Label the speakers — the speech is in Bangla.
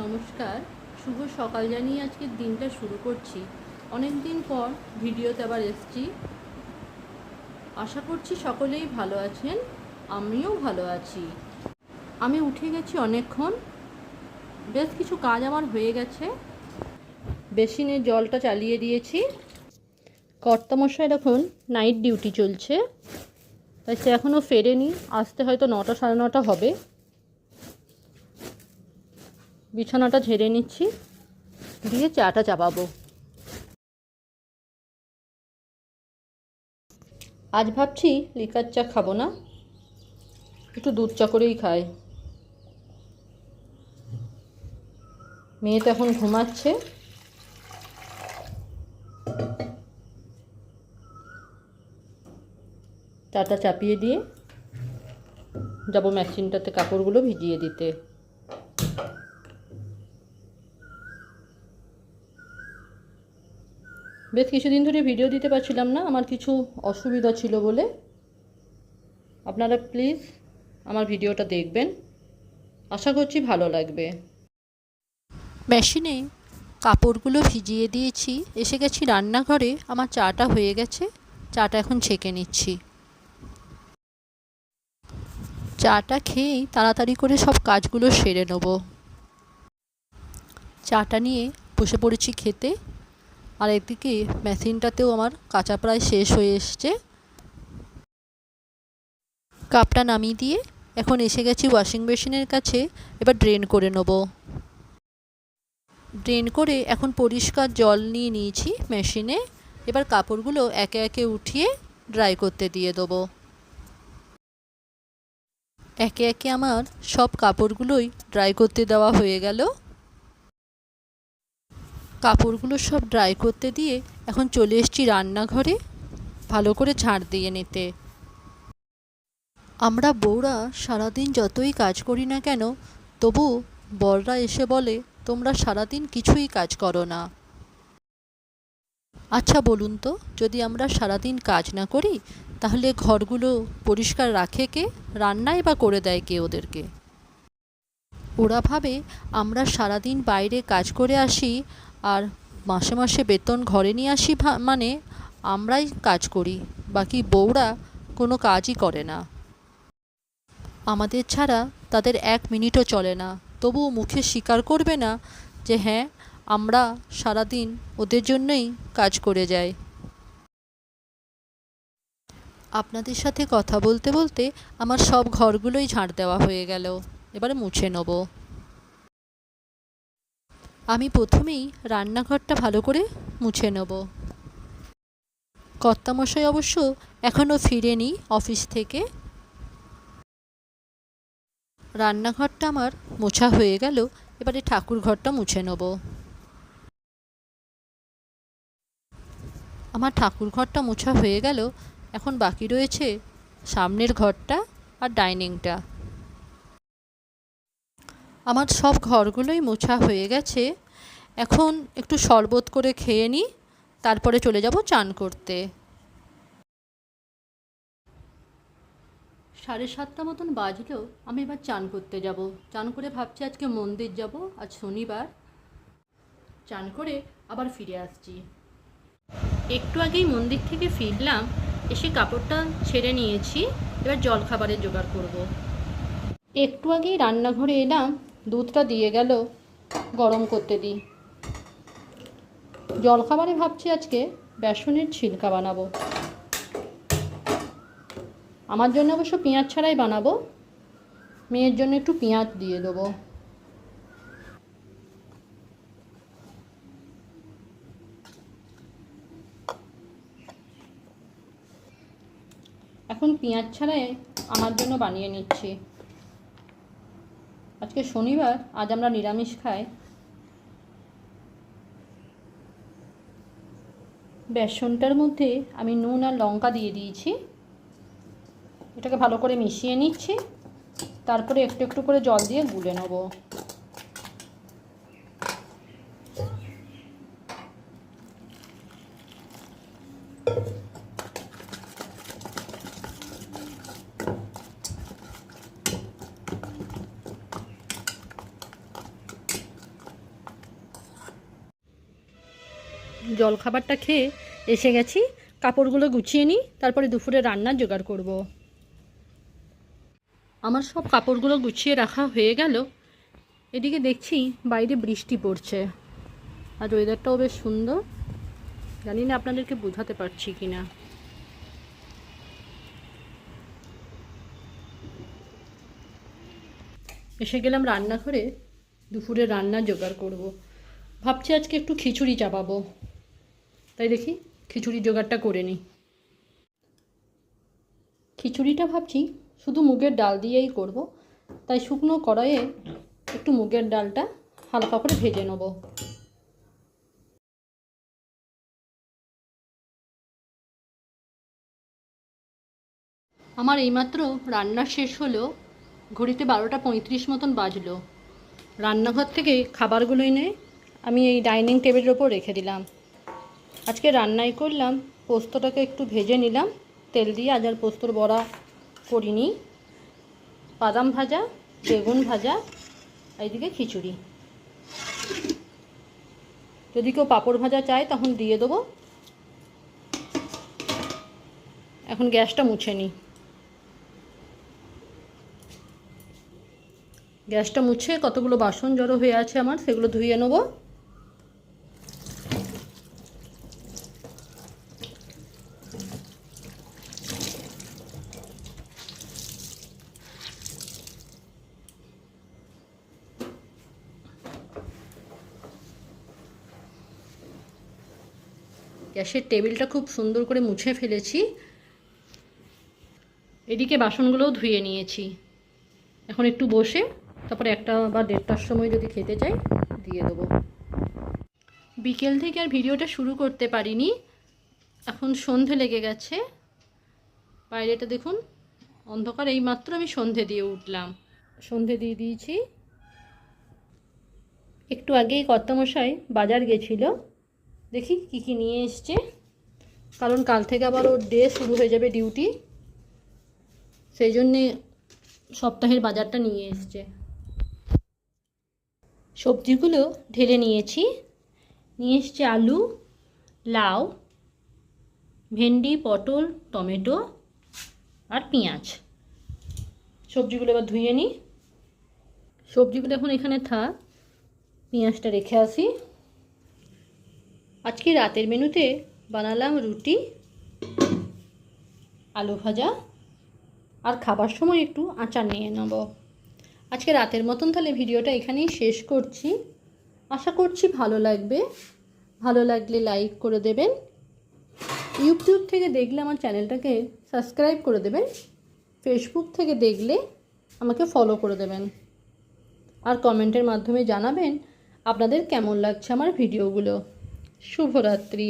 Speaker 1: নমস্কার, শুভ সকাল জানিয়ে আজকের দিনটা শুরু করছি। অনেক দিন পর ভিডিওতে আবার এসছি। আশা করছি সকলেই ভালো আছেন, আমিও ভালো আছি। আমি উঠে গেছি অনেকক্ষণ, বেশ কিছু কাজ আমার হয়ে গেছে। বেসিনে জলটা চালিয়ে দিয়েছি। কর্তামশাই এখন নাইট ডিউটি চলছে। তাই সে এখনও ফেরেনি, আসতে হয়তো নটা সাড়ে নটা হবে। বিছানাটা ঝেড়ে নিচ্ছি, দিয়ে চাটা চাপাবো। আজ ভাবছি লিকার চা খাব না, একটু দুধ চা করেই খাই। মেয়ে তো এখন ঘুমাচ্ছে। চাটা চাপিয়ে দিয়ে যাব মেশিনটাতে কাপড়গুলো ভিজিয়ে দিতে। বেশ কিছুদিন ধরে ভিডিও দিতে পারছিলাম না, আমার কিছু অসুবিধা ছিল বলে। আপনারা প্লিজ আমার ভিডিওটা দেখবেন। আশা করছি ভালো লাগবে। মেশিনে কাপড়গুলো ভিজিয়ে দিয়েছি, এসে গেছি রান্নাঘরে, আমার চাটা হয়ে গেছে, চাটা এখন ছেঁকে নিচ্ছি। চাটা খেয়েই তাড়াতাড়ি করে সব কাজগুলো সেরে নেব। চাটা নিয়ে বসে পড়েছি খেতে আর একদিকে মেশিনটাতেও আমার কাঁচা প্রায় শেষ হয়ে এসছে। কাপটা নামিয়ে দিয়ে এখন এসে গেছি ওয়াশিং মেশিনের কাছে, এবার ড্রেন করে নেব। ড্রেন করে এখন পরিষ্কার জল নিয়ে নিয়েছি মেশিনে এবার কাপড়গুলো একে একে উঠিয়ে ড্রাই করতে দিয়ে দেবো। একে একে আমার সব কাপড়গুলোই ড্রাই করতে দেওয়া হয়ে গেল। কাপড়গুলো সব ড্রাই করতে দিয়ে এখন চলে এসেছি রান্নাঘরে। ভালো করে ঝাড় দিয়ে নিতে। আমরা বউরা সারাদিন যতই কাজ করি না কেন, তবু বররা এসে বলে, তোমরা সারাদিন কিছুই কাজ করো না। আচ্ছা বলুন তো, যদি আমরা সারাদিন কাজ না করি, তাহলে ঘরগুলো পরিষ্কার রাখে কে, রান্নাই বা করে দেয় কে ওদেরকে? ওরা ভাবে, আমরা সারাদিন বাইরে কাজ করে আসি আর মাসে মাসে বেতন ঘরে নিয়ে আসি মানে আমরাই কাজ করি, বাকি বউরা কোনো কাজই করে না। আমাদের ছাড়া তাদের এক মিনিটও চলে না, তবুও মুখে স্বীকার করবে না যে হ্যাঁ আমরা সারাদিন ওদের জন্যই কাজ করে যাই। আপনাদের সাথে কথা বলতে বলতে আমার সব ঘরগুলোই ঝাড় দেওয়া হয়ে গেল, এবারে মুছে নেব। আমি প্রথমেই রান্নাঘরটা ভালো করে মুছে নেব। কর্তামশাই অবশ্য এখনও ফিরেনি অফিস থেকে। রান্নাঘরটা আমার মোছা হয়ে গেল, এবারে ঠাকুর ঘরটা মুছে নেব। আমার ঠাকুর ঘরটা মোছা হয়ে গেল, এখন বাকি রয়েছে সামনের ঘরটা আর ডাইনিংটা। আমার সব ঘরগুলোই মোছা হয়ে গেছে। এখন একটু শরবত করে খেয়ে নিই, তারপরে চলে যাব চান করতে। সাড়ে সাতটা মতন বাজলো আমি এবার চান করতে যাব। চান করে ভাবছি আজকে মন্দির যাব, আজ শনিবার। চান করে আবার ফিরে আসছি। একটু আগেই মন্দির থেকে ফিরলাম, এসে কাপড়টা ছেড়ে নিয়েছি, এবার জলখাবারের জোগাড় করব। একটু আগেই রান্নাঘরে এলাম দুধটা দিয়ে গেল গরম করতে দিই। জলখাবারে ভাবছি আজকে বেসনের ছিলকা বানাবো। আমার জন্য অবশ্য পেঁয়াজ ছাড়াই বানাবো। মেয়ের জন্য একটু পেঁয়াজ দিয়ে দেবো। এখন পেঁয়াজ ছাড়াই আমার জন্য বানিয়ে নিচ্ছি। আজকে শনিবার, আজ আমরা নিরামিষ খাই। বেসনটার মধ্যে আমি নুন আর লঙ্কা দিয়ে দিয়েছি। এটাকে ভালো করে মিশিয়ে নিচ্ছি। তারপরে একটু একটু করে জল দিয়ে গুলে নেব। জলখাবারটা খেয়ে এসে গেছি। কাপড়গুলো গুছিয়ে নিই, তারপরে দুপুরে রান্নার জোগাড় করব। আমার সব কাপড়গুলো গুছিয়ে রাখা হয়ে গেল। এদিকে দেখছি বাইরে বৃষ্টি পড়ছে। আর ওয়েদারটাও বেশ সুন্দর। জানি না আপনাদেরকে বোঝাতে পারছি কি না এসে গেলাম রান্নাঘরে। দুপুরে রান্না জোগাড় করব। ভাবছি আজকে একটু খিচুড়ি চাপাবো। তাই দেখি খিচুড়ি জোগাড়টা করে নিই। খিচুড়িটা ভাবছি শুধু মুগের ডাল দিয়েই করব, তাই শুকনো কড়াইয়ে একটু মুগের ডালটা হালকা করে ভেজে নেব। আমার এইমাত্র রান্না শেষ হলো ঘড়িতে বারোটা পঁয়ত্রিশ মতন বাজলো। রান্নাঘর থেকে খাবারগুলো এনে আমি এই ডাইনিং টেবিলের ওপর রেখে দিলাম। আজকে রান্নাই করলাম, পোস্তটাকে একটু ভেজে নিলাম, তেল দিয়ে আজ আর পোস্তর বড়া করিনি। বাদাম ভাজা, বেগুন ভাজা, এইদিকে খিচুড়ি। যদি কেউ পাঁপড় ভাজা চায় তখন দিয়ে দেবো। এখন গ্যাসটা মুছে নিই। গ্যাসটা মুছে কতগুলো বাসন জড়ো হয়ে আছে আমার, সেগুলো ধুয়ে নেব। গ্যাসের টেবিলটা খুব সুন্দর করে মুছে ফেলেছি। এদিকে বাসনগুলোও ধুয়ে নিয়েছি। এখন একটু বসে, তারপরে একটা বা দেড়টার সময় যদি খেতে চাই, দিয়ে দেবো। বিকেল থেকে আর ভিডিওটা শুরু করতে পারিনি। এখন সন্ধে লেগে গেছে। বাইরেটা দেখুন, অন্ধকার, এইমাত্র আমি সন্ধে দিয়ে উঠলাম। সন্ধে দিয়ে দিয়েছি। একটু আগেই কর্তামশাই বাজার গেছিল। দেখি কি কি নিয়ে এসছে। কারণ কাল থেকে আবার ওর ডে শুরু হয়ে যাবে ডিউটি সেই জন্যে সপ্তাহের বাজারটা নিয়ে এসছে। সবজিগুলো ঢেলে নিয়েছি। নিয়ে এসছে আলু, লাউ, ভেন্ডি, পটল, টমেটো আর পেঁয়াজ। সবজিগুলো এবার ধুয়ে নিই সবজিগুলো এখন এখানে থাক। পেঁয়াজটা রেখে আসি। আজকে রাতের মেনুতে বানালাম রুটি, আলু ভাজা, আর খাবার সময় একটু আচার নিয়ে নেব। আজকে রাতের মতন তাহলে ভিডিওটা এখানেই শেষ করছি। আশা করছি ভালো লাগবে। ভালো লাগলে লাইক করে দেবেন। ইউটিউব থেকে দেখলে আমার চ্যানেলটাকে সাবস্ক্রাইব করে দেবেন। ফেসবুক থেকে দেখলে আমাকে ফলো করে দেবেন। আর কমেন্টের মাধ্যমে জানাবেন আপনাদের কেমন লাগছে আমার ভিডিওগুলো। শুভরাত্রি।